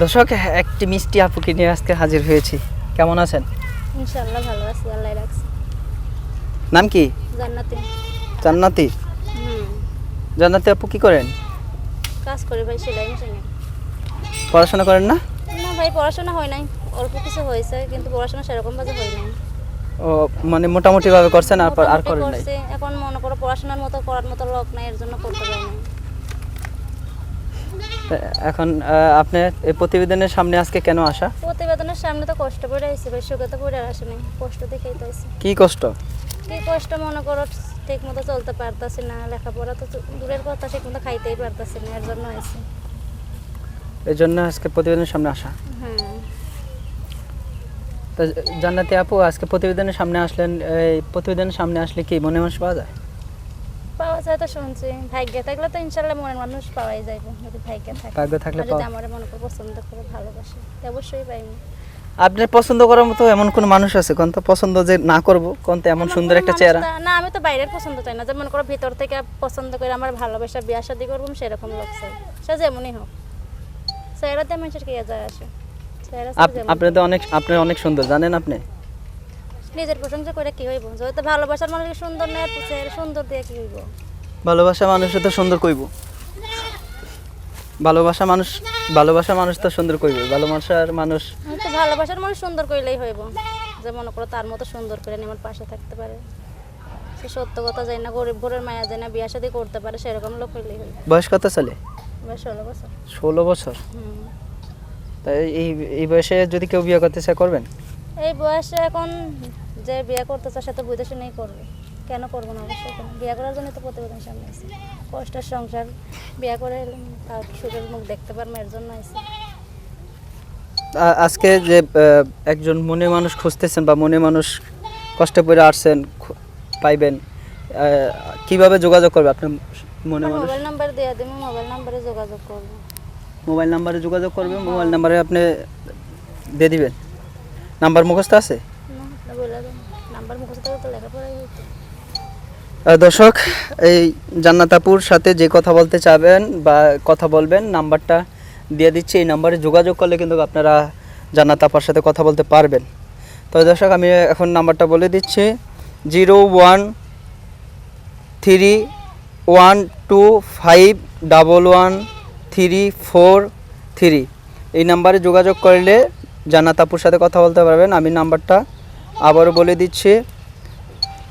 দর্শক একটি মিষ্টি আপুকে নিয়ে আজকে হাজির হয়েছি। কেমন আছেন? ইনশাল্লাহ ভালো আছি আল্লাহ রাখছে। নাম কি? জান্নাতে। জান্নাতি? হুম। জান্নাতি আপু কি করেন? কাজ করে ভাই সেলাই মেশিনে। পড়াশোনা করেন না? না ভাই পড়াশোনা হয় নাই। অল্প কিছু হয়েছে কিন্তু পড়াশোনা সেরকম ভাবে হয় নাই। ও মানে মোটামুটি ভাবে করছেন আর আর করেন নাই? এখন মনে করো পড়াশোনার মতো করার মতো লোক নাই এর জন্য করতে পারি না এখন আপনি এই প্রতিবেদনের সামনে আজকে কেন আসা? প্রতিবেদনের সামনে তো কষ্ট পড়ে আইছে ভাই সুখে তো পড়ে নাই। কষ্ট দেখেই তো আইছে। কি কষ্ট? কি কষ্ট মনে করো ঠিক মতো চলতে পারতাছি না লেখাপড়া তো দূরের কথা ঠিক মতো খাইতেই পারতাছি না এর জন্য আইছি। এই জন্য আজকে প্রতিবেদনের সামনে আসা? হ্যাঁ। তা জান্নাতি আপু আজকে প্রতিবেদনের সামনে আসলেন এই প্রতিবেদনের সামনে আসলে কি মনে মানুষ পাওয়া যায়? তো শুনছি। ভাগ্যে থাকলে তো ইনশাল্লাহ মনের মানুষ পাওয়াই যাইব যদি ভাগ্যে থাকে। ভাগ্য থাকলে যদি আমার মনে করে পছন্দ করে ভালোবাসে অবশ্যই পাইনি আপনার পছন্দ করার মতো এমন কোন মানুষ আছে? কোন তো পছন্দ যে না করব কোন তো এমন সুন্দর একটা চেহারা? না আমি তো বাইরের পছন্দ চাই না। যে মনে করো ভিতর থেকে পছন্দ করে আমার ভালোবাসা বিয়া শাদি করব সেরকম লোক চাই। সে যেমনই হোক। চেহারাতে মানুষের কে যায় আসে? যেমন আপনি তো অনেক আপনি অনেক সুন্দর জানেন আপনি? নিজের প্রশংসা করে কি হইব? যদি ভালোবাসার মানুষ সুন্দর না সুন্দর দিয়ে কি হইব? ভালোবাসা মানুষে তো সুন্দর কইব। ভালোবাসা মানুষ ভালোবাসা মানুষ তো সুন্দর কইব। ভালোবাসার মানুষ তো ভালোবাসার মানুষ সুন্দর কইলেই হইব। যে মনে করো তার মতো সুন্দর করে আমার পাশে থাকতে পারে। সে সত্য কথা যায় না গরিব ঘরের মায়া যায় না বিয়া শাদি করতে পারে সেরকম লোক হইলেই হইব। বয়স কত চলে এবার ষোলো বছর। ষোলো বছর। তাই এই এই বয়সে যদি কেউ বিয়ে করতে চায় করবেন? এই বয়সে এখন যে বিয়ে করতে চায় সে তো বুঝে শুনেই করবে। কেন করব না অবশ্যই কেন বিয়ে করার জন্য তো প্রতিবেদন সামনে আছে। কষ্টের সংসার বিয়ে করে তার সুখের মুখ দেখতে পারব এর জন্য আছে আজকে যে একজন মনে মানুষ খুঁজতেছেন বা মনে মানুষ কষ্টে পড়ে আসছেন পাইবেন কীভাবে যোগাযোগ করবে আপনার মনে মানুষ? মোবাইল নাম্বার দেওয়া দেবো মোবাইল নাম্বারে যোগাযোগ করব। মোবাইল নাম্বারে যোগাযোগ করবে মোবাইল নাম্বারে আপনি দিয়ে দিবেন। নাম্বার মুখস্থ আছে? না বলে দেন নাম্বার মুখস্থ করে তো লেখাপড়াই হইতো। দর্শক, এই জান্নাতাপুর সাথে যে কথা বলতে চাবেন বা কথা বলবেন, নাম্বারটা দিয়ে দিচ্ছি। এই নাম্বারে যোগাযোগ করলে কিন্তু আপনারা জান্নাতাপার সাথে কথা বলতে পারবেন। তো দর্শক, আমি এখন নাম্বারটা বলে দিচ্ছি। Zero one three one two five double one three four three. এই নাম্বারে যোগাযোগ করলে জান্নাতাপুর সাথে কথা বলতে পারবেন। আমি নাম্বারটা আবারও বলে দিচ্ছি।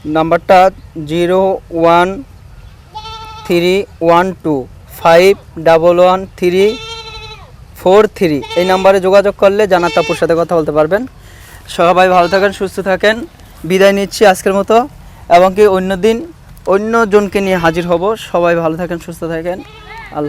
নাম্বারটা zero one three one two, five double one three four three. এই নাম্বারে যোগাযোগ করলে জানাত আপুর সাথে কথা বলতে পারবেন। সবাই ভালো থাকেন, সুস্থ থাকেন। বিদায় নিচ্ছি আজকের মতো। এবং কি অন্য দিন অন্যজনকে নিয়ে হাজির হব। সবাই ভালো থাকেন, সুস্থ থাকেন।